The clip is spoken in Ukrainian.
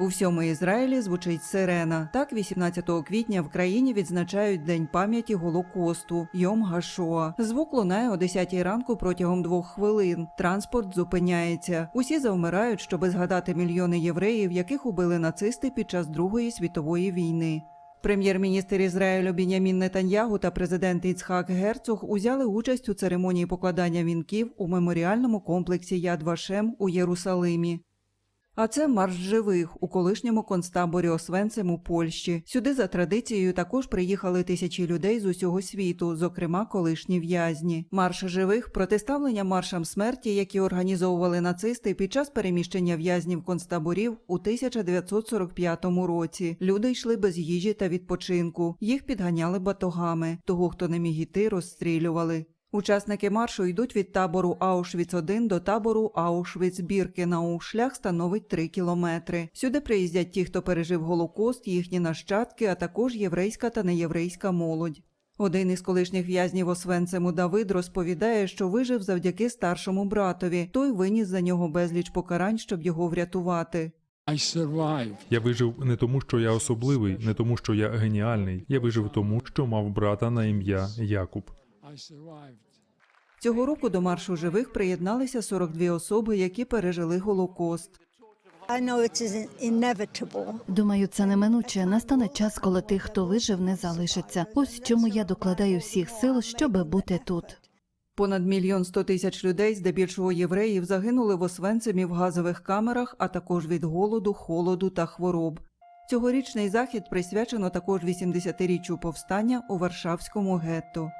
У всьому Ізраїлі звучить сирена. Так, 18 квітня в країні відзначають День пам'яті Голокосту Йом Гашоа. Звук лунає о 10 ранку протягом двох хвилин. Транспорт зупиняється. Усі завмирають, щоби згадати мільйони євреїв, яких убили нацисти під час Другої світової війни. Прем'єр-міністр Ізраїлю Бінямін Нетаньягу та президент Іцхак Герцог узяли участь у церемонії покладання вінків у меморіальному комплексі Яд Вашем у Єрусалимі. А це марш живих у колишньому концтаборі Освенцим у Польщі. Сюди за традицією також приїхали тисячі людей з усього світу, зокрема колишні в'язні. Марш живих протиставлення маршам смерті, які організовували нацисти під час переміщення в'язнів концтаборів у 1945 році. Люди йшли без їжі та відпочинку. Їх підганяли батогами. Того, хто не міг іти, розстрілювали. Учасники маршу йдуть від табору Аушвіц-1 до табору Аушвіц-Біркенау. Шлях становить 3 кілометри. Сюди приїздять ті, хто пережив Голокост, їхні нащадки, а також єврейська та неєврейська молодь. Один із колишніх в'язнів Освенциму Давид розповідає, що вижив завдяки старшому братові. Той виніс за нього безліч покарань, щоб його врятувати. Я вижив не тому, що я особливий, не тому, що я геніальний. Я вижив тому, що мав брата на ім'я Якуб. Цього року до маршу живих приєдналися 42 особи, які пережили Голокост. I know it is inevitable. Думаю, це неминуче. Настане час, коли тих, хто вижив, не залишиться. Ось чому я докладаю всіх сил, щоби бути тут. Понад мільйон сто тисяч людей, здебільшого євреїв, загинули в Освенцимі в газових камерах, а також від голоду, холоду та хвороб. Цьогорічний захід присвячено також 80-річчю повстання у Варшавському гетто.